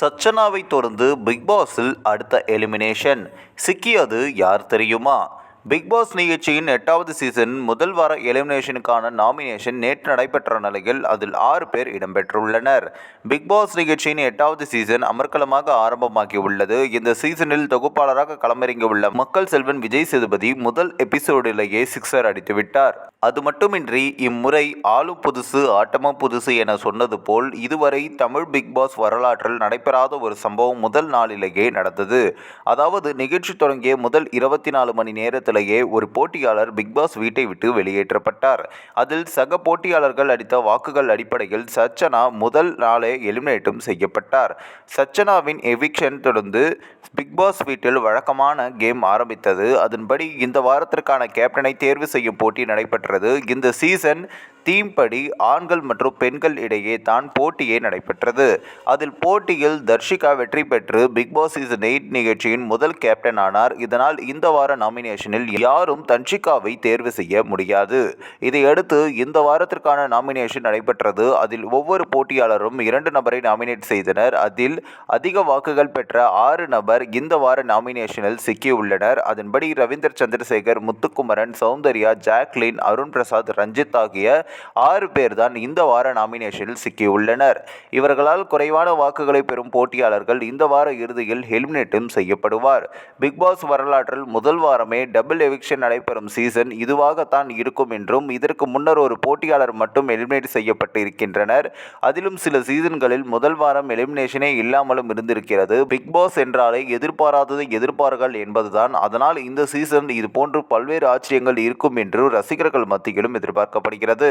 சச்சனாவை தொடர்ந்து பிக் பாஸில் அடுத்த எலிமினேஷன். சிக்கியது யார் தெரியுமா? பிக் பாஸ் நிகழ்ச்சியின் எட்டாவது சீசன் முதல் வார எலிமினேஷனுக்கான நாமினேஷன் நேற்று நடைபெற்ற நிலையில் அதில் ஆறு பேர் இடம்பெற்றுள்ளனர். பிக் பாஸ் நிகழ்ச்சியின் எட்டாவது சீசன் அமர்க்கலமாக ஆரம்பமாகியுள்ளது. இந்த சீசனில் தொகுப்பாளராக களமிறங்கியுள்ள மக்கள் செல்வன் விஜய் சேதுபதி முதல் எபிசோடிலேயே சிக்ஸர் அடித்துவிட்டார். அது மட்டுமின்றி இம்முறை ஆளும் புதுசு ஆட்டமும் புதுசு என சொன்னது போல் இதுவரை தமிழ் பிக் பாஸ் வரலாற்றில் நடைபெறாத ஒரு சம்பவம் முதல் நாளிலேயே நடந்தது. அதாவது நிகழ்ச்சி தொடங்கிய முதல் இருபத்தி நாலு மணி நேரத்தில் நேரத்திலேயே ஒரு போட்டியாளர் பிக்பாஸ் வீட்டை விட்டு வெளியேற்றப்பட்டார். அதில் சக போட்டியாளர்கள் அளித்த வாக்குகள் அடிப்படையில் சச்சனா முதல் நாளே எலிமினேட்டும் செய்யப்பட்டார். சச்சனாவின் எவிக்ஷன் தொடர்ந்து பிக்பாஸ் வீட்டில் வழக்கமான கேம் ஆரம்பித்தது. அதன்படி இந்த வாரத்திற்கான கேப்டனை தேர்வு செய்யும் போட்டி நடைபெற்றது. இந்த சீசன் தீம் படி ஆண்கள் மற்றும் பெண்கள் இடையே தான் போட்டியே நடைபெற்றது. அதில் போட்டியில் தர்ஷிகா வெற்றி பெற்று பிக் பாஸ் சீசன் எயிட் நிகழ்ச்சியின் முதல் கேப்டன் ஆனார். இதனால் இந்த வார நாமினேஷனில் யாரும் தன்ஷிகாவை தேர்வு செய்ய முடியாது. இதையடுத்து இந்த வாரத்திற்கான நாமினேஷன் நடைபெற்றது. அதில் ஒவ்வொரு போட்டியாளரும் இரண்டு நபரை நாமினேட் செய்தனர். அதில் அதிக வாக்குகள் பெற்ற ஆறு நபர் இந்த வார நாமினேஷனில் சிக்கியுள்ளனர் அதன்படி ரவீந்தர் சந்திரசேகர் முத்துக்குமரன் சௌந்தர்யா ஜாக்லின் அருண் பிரசாத் ரஞ்சித் ஆகிய ஆறு பேர் தான் இந்த வார நாமினேஷனில் சிக்கியுள்ளனர். இவர்களால் குறைவான வாக்குகளை பெறும் போட்டியாளர்கள் இந்த வார இறுதியில் எலிமினேட்டும் செய்யப்படுவார். பிக் பாஸ் வரலாற்றில் முதல் வாரமே டபுள் எவிக்ஷன் நடைபெறும் சீசன் இதுவாகத்தான் இருக்கும் என்றும் இதற்கு முன்னர் ஒரு போட்டியாளர் மட்டும் எலிமினேட் செய்யப்பட்டு இருக்கின்றனர் அதிலும் சில சீசன்களில் முதல் வாரம் எலிமினேஷனே இல்லாமலும் இருந்திருக்கிறது. பிக்பாஸ் என்றாலே எதிர்பாராததை எதிர்பார்கள் என்பதுதான். அதனால் இந்த சீசன் இது போன்று பல்வேறு ஆச்சரியங்கள் இருக்கும் என்று ரசிகர்கள் மத்தியிலும் எதிர்பார்க்கப்படுகிறது.